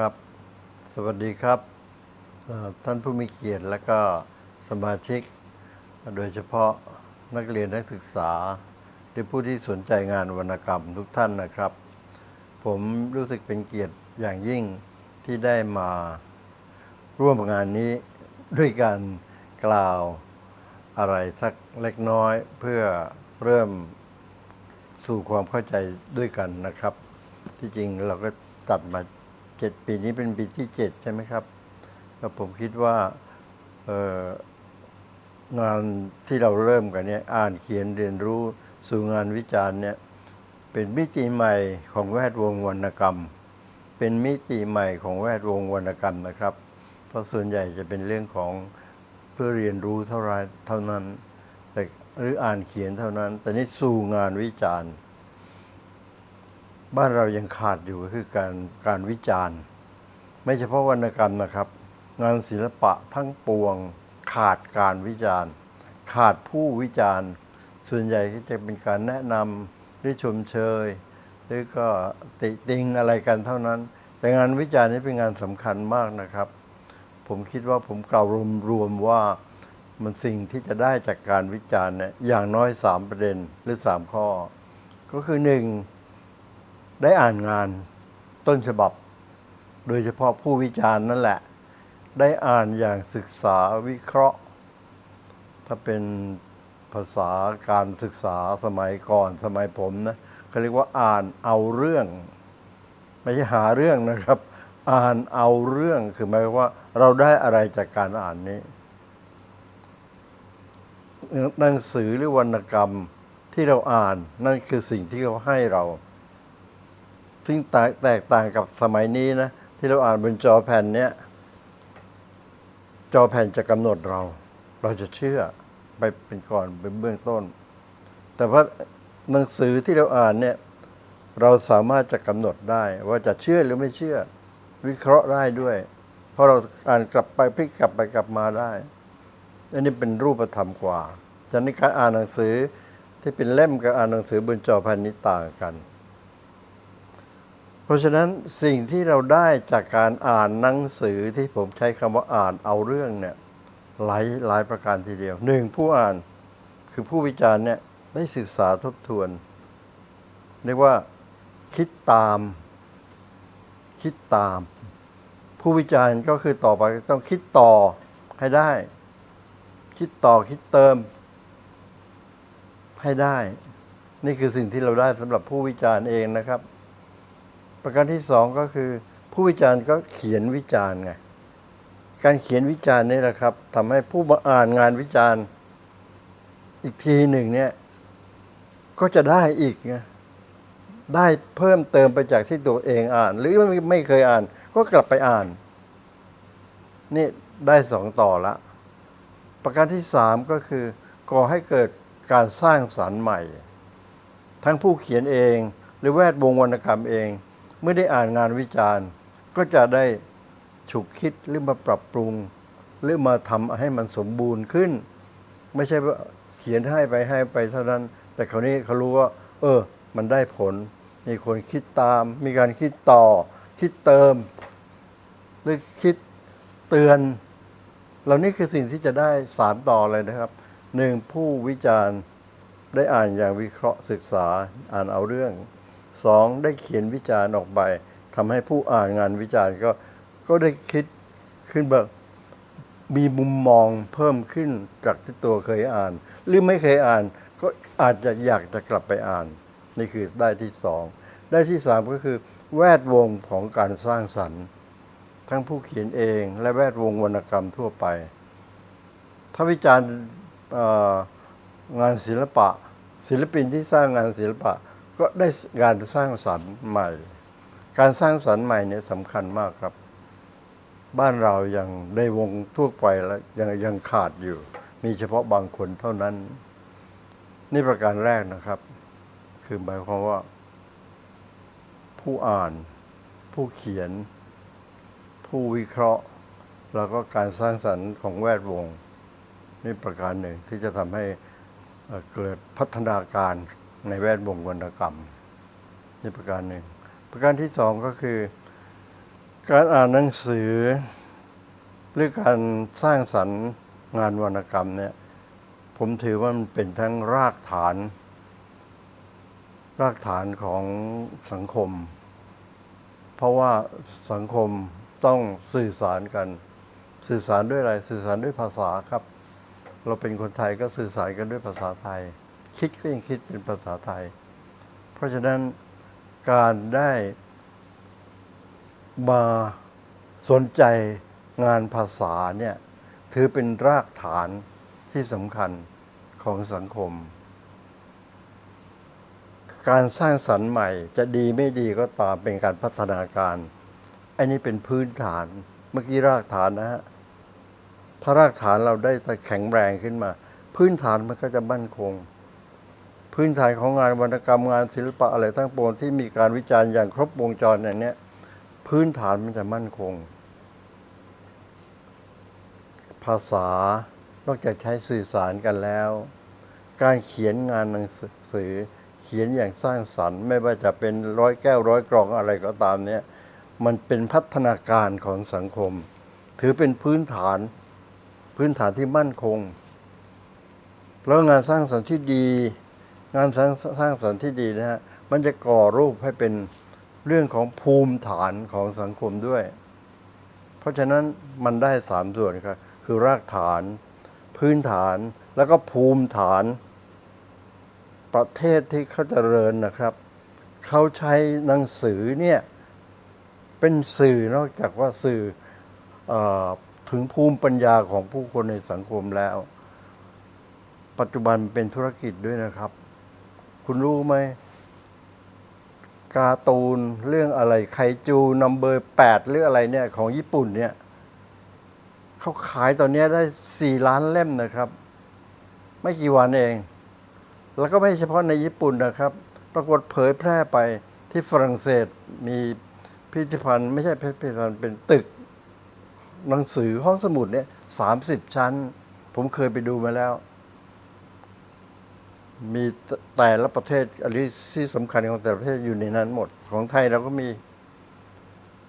ครับ สวัสดีครับ ท่านผู้มีเกียรติและก็สมาชิก โดยเฉพาะนักเรียนนักศึกษาหรือผู้ที่สนใจงานวรรณกรรมทุกท่านนะครับ ผมรู้สึกเป็นเกียรติอย่างยิ่งที่ได้มาร่วมงานนี้ด้วยการกล่าวอะไรสักเล็กน้อยเพื่อเริ่มสู่ความเข้าใจด้วยกันนะครับ ที่จริงเราก็จัดมา เจ็ดปีนี้เป็นปีที่เจ็ดใช่ไหมครับแล้วผมคิดว่าเงานที่เราเริ่มกันเนี่ยอ่านเขียนเรียนรู้สู่งานวิจารณ์เนี่ยเป็นมิติใหม่ของแวดวงวรรณกรรม เป็นมิติใหม่ของแวดวงวรรณกรรมนะครับ เพราะส่วนใหญ่จะเป็นเรื่องของเพื่อเรียนรู้เท่าไรเท่านั้นแต่หรืออ่านเขียนเท่านั้น แต่นี่สู่งานวิจารณ์ บ้านเรายังขาดอยู่ก็คือการการวิจารณ์ ไม่เฉพาะวรรณกรรมนะครับ งานศิลปะทั้งปวงขาดการวิจารณ์ ขาดผู้วิจารณ์ ส่วนใหญ่ก็จะเป็นการแนะนำหรือชมเชย หรือก็ติติงอะไรกันเท่านั้น แต่งานวิจารณ์นี้เป็นงานสำคัญมากนะครับ ผมคิดว่าผมกล่าวรวมๆว่ามันสิ่งที่จะได้จากการวิจารณ์เนี่ยอย่างน้อยสามประเด็นหรือสามข้อ ก็คือหนึ่ง ได้อ่านงานต้นฉบับ โดยเฉพาะผู้วิจารณ์นั่นแหละ ได้อ่านอย่างศึกษาวิเคราะห์ ถ้าเป็นภาษาการศึกษาสมัยก่อนสมัยผมนะเขาเรียกว่าอ่านเอาเรื่อง ไม่ใช่หาเรื่องนะครับ อ่านเอาเรื่องคือหมายความว่าเราได้อะไรจากการอ่านนี้หนังสือหรือวรรณกรรมที่เราอ่านนั่นคือสิ่งที่เขาให้เรา ซึ่งแตกต่างกับสมัยนี้นะ ที่เราอ่านบนจอแผ่นเนี้ยจอแผ่นจะกำหนดเรา เราจะเชื่อไปเป็นก่อนเป็นเบื้องต้น แต่ว่าหนังสือที่เราอ่านเนี่ย เราสามารถจะกำหนดได้ว่าจะเชื่อหรือไม่เชื่อ วิเคราะห์ได้ด้วย เพราะเราอ่านกลับไปพลิกกลับไปกลับมาได้อันนี้เป็นรูปธรรมกว่าฉะนั้นการอ่านหนังสือที่เป็นเล่มกับอ่านหนังสือบนจอแผ่นนี้ต่างกัน ราะฉะนั้นสิ่งที่เราได้จากการอ่านหนังสือที่ผมใช้คำว่าอ่านเอาเรื่องเนี่ยหลายหลายประการทีเดียวหนึ่งผู้อ่านคือผู้วิจารณ์เนี่ยได้ศึกษาทบทวน เรียกว่าคิดตาม คิดตาม ผู้วิจารณ์ก็คือต่อไปต้องคิดต่อให้ได้ คิดต่อคิดเติม ให้ได้ นี่คือสิ่งที่เราได้สำหรับผู้วิจารณ์เองนะครับ ประการที่สองก็คือ ผู้วิจารณ์ก็เขียนวิจารณ์ไงการเขียนวิจารณ์นี่แหละครับทำให้ผู้มาอ่านงานวิจารณ์ อีกทีหนึ่งเนี่ย ก็จะได้อีกไงได้เพิ่มเติมไปจากที่ตัวเองอ่าน หรือไม่ไม่เคยอ่าน ก็กลับไปอ่าน นี่ได้สองต่อละ ประการที่สามก็คือก่อให้เกิดการสร้างสรรค์ใหม่ ทั้งผู้เขียนเอง หรือแวดวงวรรณกรรมเอง เมื่อได้อ่านงานวิจารณ์ ก็จะได้ฉุกคิดหรือมาปรับปรุง หรือมาทำให้มันสมบูรณ์ขึ้น ไม่ใช่ว่าเขียนให้ไปให้ไปเท่านั้น แต่คราวนี้เขารู้ว่า เออ มันได้ผล มีคนคิดตาม มีการคิดต่อ คิดเติม หรือคิดเตือน เหล่านี้คือสิ่งที่จะได้สามต่อเลยนะครับหนึ่งผู้วิจารณ์ได้อ่านอย่างวิเคราะห์ศึกษาอ่านเอาเรื่อง สองได้เขียนวิจารณ์ออกไปทำให้ผู้อ่านงานวิจารณ์ก็ก็ได้คิดขึ้นแบบมีมุมมองเพิ่มขึ้นจากที่ตัวเคยอ่าน หรือไม่เคยอ่านก็อาจจะอยากจะกลับไปอ่าน นี่คือได้ที่สองได้ที่สามก็คือ แวดวงของการสร้างสรรค์ ทั้งผู้เขียนเองและแวดวงวรรณกรรมทั่วไป ถ้าวิจารณ์งานศิลปะ ศิลปินที่สร้างงานศิลปะ ก็ได้งานสร้างสรรค์ใหม่ การสร้างสรรค์ใหม่เนี่ยสำคัญมากครับ บ้านเรายังในวงทั่วไปแล้วยังยังขาดอยู่ มีเฉพาะบางคนเท่านั้น นี่ประการแรกนะครับ คือหมายความว่า ผู้อ่าน ผู้เขียน ผู้วิเคราะห์ แล้วก็การสร้างสรรค์ของแวดวง นี่ประการหนึ่งที่จะทำให้เกิดพัฒนาการ ในแวดวงวรรณกรรมนี่ประการหนึ่ง ประการที่สองก็คือ การอ่านหนังสือ หรือการสร้างสรรค์งานวรรณกรรมเนี่ย ผมถือว่ามันเป็นทั้งรากฐาน รากฐานของสังคม เพราะว่าสังคมต้องสื่อสารกัน สื่อสารด้วยอะไร สื่อสารด้วยภาษาครับ เราเป็นคนไทยก็สื่อสารกันด้วยภาษาไทย คิดก็ยังคิดเป็นภาษาไทย เพราะฉะนั้นการได้มาสนใจงานภาษาเนี่ยถือเป็นรากฐานที่สำคัญของสังคม การสร้างสรรค์ใหม่จะดีไม่ดีก็ตามเป็นการพัฒนาการ อันนี้เป็นพื้นฐานเมื่อกี้รากฐานนะฮะถ้ารากฐานเราได้แข็งแรงขึ้นมา พื้นฐานมันก็จะมั่นคง พื้นฐานของงานวรรณกรรมงานศิลปะอะไรทั้งปวงที่มีการวิจารณ์อย่างครบวงจรอย่างเนี้ยพื้นฐานมันจะมั่นคง ภาษานอกจากใช้สื่อสารกันแล้ว การเขียนงานหนังสือเขียนอย่างสร้างสรรค์ ไม่ว่าจะเป็นร้อยแก้วร้อยกรองอะไรก็ตามเนี่ยมันเป็นพัฒนาการของสังคม ถือเป็นพื้นฐาน พื้นฐานที่มั่นคง แล้วงานสร้างสรรค์ที่ดี งานสร้างสร้างสรรค์ที่ดีนะฮะมันจะก่อรูปให้เป็นเรื่องของภูมิฐานของสังคมด้วย เพราะฉะนั้นมันได้สามส่วนครับคือรากฐาน พื้นฐานแล้วก็ภูมิฐาน ประเทศที่เขาเจริญนะครับ เขาใช้หนังสือเนี่ยเป็นสื่อนอกจากว่าสื่อเออถึงภูมิปัญญาของผู้คนในสังคมแล้ว ปัจจุบันเป็นธุรกิจด้วยนะครับ คุณรู้ไหมการ์ตูนเรื่องอะไรไคจูนัมเบอร์แปดหรืออะไรเนี่ย ของญี่ปุ่นเนี่ยเขาขายตอนนี้ได้สี่ล้านเล่มนะครับ ไม่กี่วันเอง แล้วก็ไม่เฉพาะในญี่ปุ่นนะครับ ปรากฏเผยแพร่ไปที่ฝรั่งเศสมีพิพิธภัณฑ์ ไม่ใช่พิพิธภัณฑ์เป็นตึก หนังสือห้องสมุดเนี่ยสามสิบชั้น ผมเคยไปดูมาแล้ว มีแต่ละประเทศอันนี้ที่สำคัญของแต่ละประเทศอยู่ในนั้นหมด ของไทยเราก็มี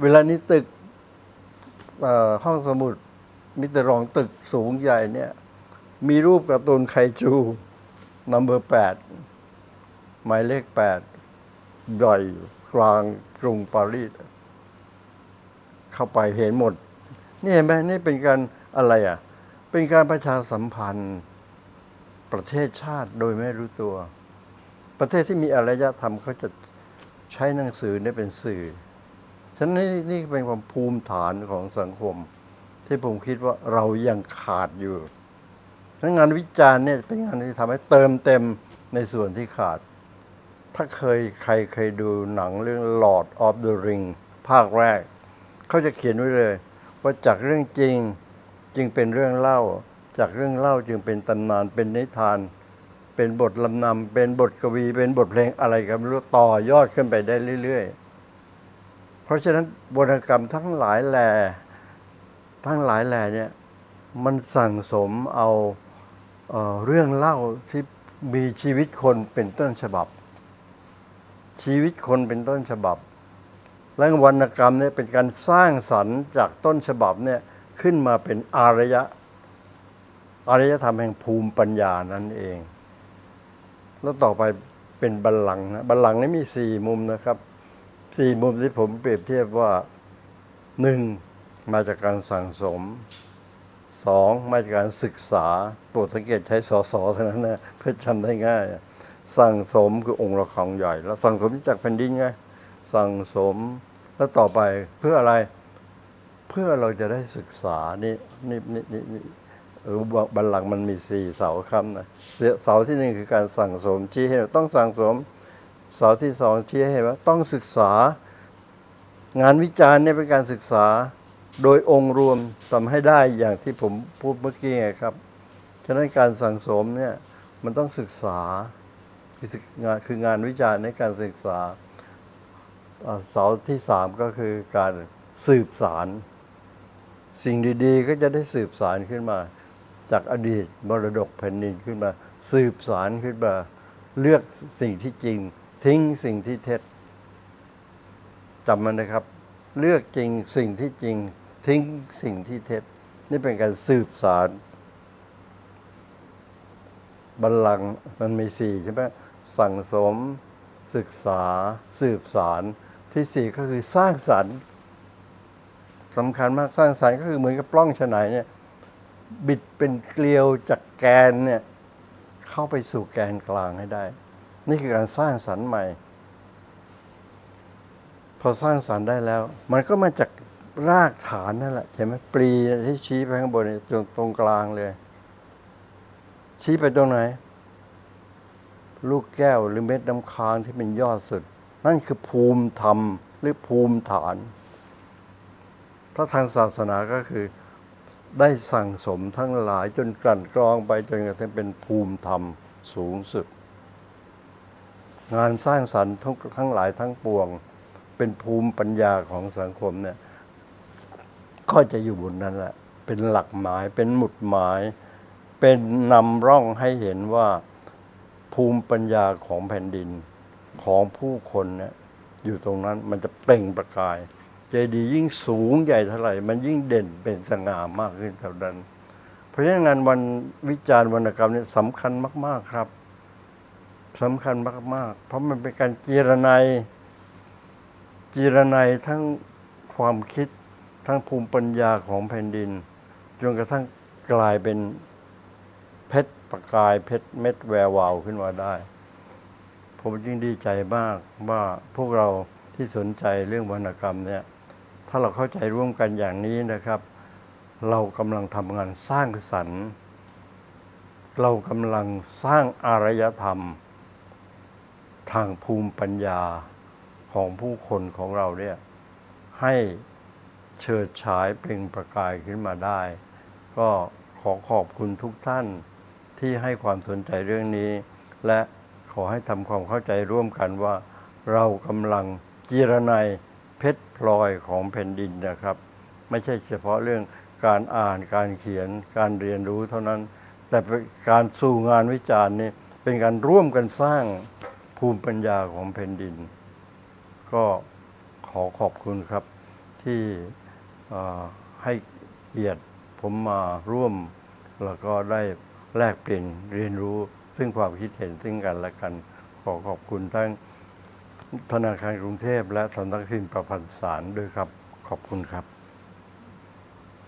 เวลานี้ตึกห้องสมุดมีแต่รองตึกสูงใหญ่เนี่ย มีรูปการ์ตูนไคจูนัมเบอร์แปดหมายเลขแปดใหญ่กลางกรุงปารีสเข้าไปเห็นหมด นี่เห็นไหมนี่เป็นการอะไรอะ เป็นการประชาสัมพันธ์ ประเทศชาติโดยไม่รู้ตัว ประเทศที่มีอารยธรรมเขาจะใช้หนังสือเนี่ยเป็นสื่อ ฉะนั้นนี่นี่เป็นความภูมิฐานของสังคม ที่ผมคิดว่าเรายังขาดอยู่ทั้งงานวิจารณ์เนี่ยเป็นงานที่ทำให้เติมเต็มในส่วนที่ขาด ถ้าเคยใครเคยดูหนังเรื่อง Lord of the Ring ภาคแรก เขาจะเขียนไว้เลย ว่าจากเรื่องจริงจึงเป็นเรื่องเล่า จากเรื่องเล่าจึงเป็นตำนานเป็นนิทาน เป็นบทลำนำเป็นบทกวี เป็นบทเพลงอะไรก็ไม่รู้ต่อยอดขึ้นไปได้เรื่อย ๆ เพราะฉะนั้นวรรณกรรมทั้งหลายแหล่ทั้งหลายแหล่เนี่ยมันสั่งสมเอาเออเรื่องเล่าที่มีชีวิตคนเป็นต้นฉบับ ชีวิตคนเป็นต้นฉบับ และวรรณกรรมเนี่ยเป็นการสร้างสรรค์จากต้นฉบับเนี่ยขึ้นมาเป็นอารยะ อารยธรรมแห่งภูมิปัญญานั่นเอง แล้วต่อไปเป็นบัลลังก์นะบัลลังก์นี้มีสี่มุมนะครับสี่มุมที่ผมเปรียบเทียบว่าหนึ่งมาจากการสั่งสมสองมาจากการศึกษาโปรดสังเกตใช้สอสอเท่านั้นนะเพื่อจำได้ง่าย สั่งสมคือองค์ละครใหญ่ แล้วสั่งสมจากแผ่นดินไงสั่งสมแล้วต่อไปเพื่ออะไร เพื่อเราจะได้ศึกษานี่นี่นี่นี่ เออบัลลังก์มันมีสี่เสาคำนะเสาที่หนึ่งคือการสั่งสมชี้ให้ต้องสั่งสม เสาที่สองชี้ให้ว่าต้องศึกษา งานวิจารณ์เนี่ยเป็นการศึกษาโดยองค์รวมทำให้ได้อย่างที่ผมพูดเมื่อกี้ไงครับ ฉะนั้นการสั่งสมเนี่ยมันต้องศึกษาคืองานคืองานวิจารณ์ในการศึกษาเสาที่สามก็คือการสืบสาร สิ่งดี ๆ ก็จะได้สืบสารขึ้นมา จากอดีตมรดกแผ่นดินขึ้นมา สืบสารขึ้นมา เลือกสิ่งที่จริง ทิ้งสิ่งที่เท็จจำมันนะครับ เลือกจริงสิ่งที่จริง ทิ้งสิ่งที่เท็จ นี่เป็นการสืบสารบัลลังก์มันมีสี่ใช่ไหมสั่งสม ศึกษา สืบสารที่สี่ก็คือสร้างสรรค์สำคัญมากสร้างสรรค์ก็คือเหมือนกับปล้องฉนายเนี่ย บิดเป็นเกลียวจากแกนเนี่ยเข้าไปสู่แกนกลางให้ได้ นี่คือการสร้างสรรค์ใหม่ พอสร้างสรรค์ได้แล้ว มันก็มาจากรากฐานนั่นแหละเห็นไหมปลีที่ชี้ไปข้างบนตรงตรงกลางเลย ชี้ไปตรงไหน ลูกแก้วหรือเม็ดน้ำค้างที่เป็นยอดสุด นั่นคือภูมิธรรมหรือภูมิฐาน ถ้าทางศาสนาก็คือ ได้สั่งสมทั้งหลายจนกลั่นกรองไปจนกระทั่งเป็นภูมิธรรมสูงสุด งานสร้างสรรค์ทั้งทั้งหลายทั้งปวง เป็นภูมิปัญญาของสังคมเนี่ยก็จะอยู่บนนั้นแหละเป็นหลักหมายเป็นหมุดหมาย เป็นนำร่องให้เห็นว่าภูมิปัญญาของแผ่นดินของผู้คนเนี่ยอยู่ตรงนั้นมันจะเปล่งประกาย จดีย์ยิ่งสูงใหญ่เท่าไหร่ มันยิ่งเด่นเป็นสง่ามากขึ้นเท่านั้น เพราะฉะนั้นงานวันวิจารณ์วรรณกรรมเนี่ยสำคัญมาก ๆครับสำคัญมาก ๆ เพราะมันเป็นการเจรไนยเจรไนยทั้งความคิดทั้งภูมิปัญญาของแผ่นดินจนกระทั่งกลายเป็นเพชรประกายเพชรเม็ดแวววาวขึ้นมาได้ ผมยิ่งดีใจมากว่าพวกเราที่สนใจเรื่องวรรณกรรมเนี่ย ถ้าเราเข้าใจร่วมกันอย่างนี้นะครับ เรากำลังทำงานสร้างสรรค์ เรากำลังสร้างอารยธรรม ทางภูมิปัญญาของผู้คนของเราเนี่ยให้เฉิดฉายเปล่งประกายขึ้นมาได้ ก็ขอขอบคุณทุกท่านที่ให้ความสนใจเรื่องนี้ และขอให้ทำความเข้าใจร่วมกันว่า เรากำลังจีรนัย พลอยของแผ่นดินนะครับ ไม่ใช่เฉพาะเรื่องการอ่านการเขียนการเรียนรู้เท่านั้น แต่การสู่งานวิจารณ์นี่เป็นการร่วมกันสร้างภูมิปัญญาของแผ่นดิน ก็ขอขอบคุณครับที่ให้เกียรติผมมาร่วม แล้วก็ได้แลกเปลี่ยนเรียนรู้ ซึ่งความคิดเห็นซึ่งกันและกัน ขอขอบคุณทั้ง ธนาคารกรุงเทพและสำนักพิมพ์ประพันธ์สารด้วยครับ ขอบคุณครับ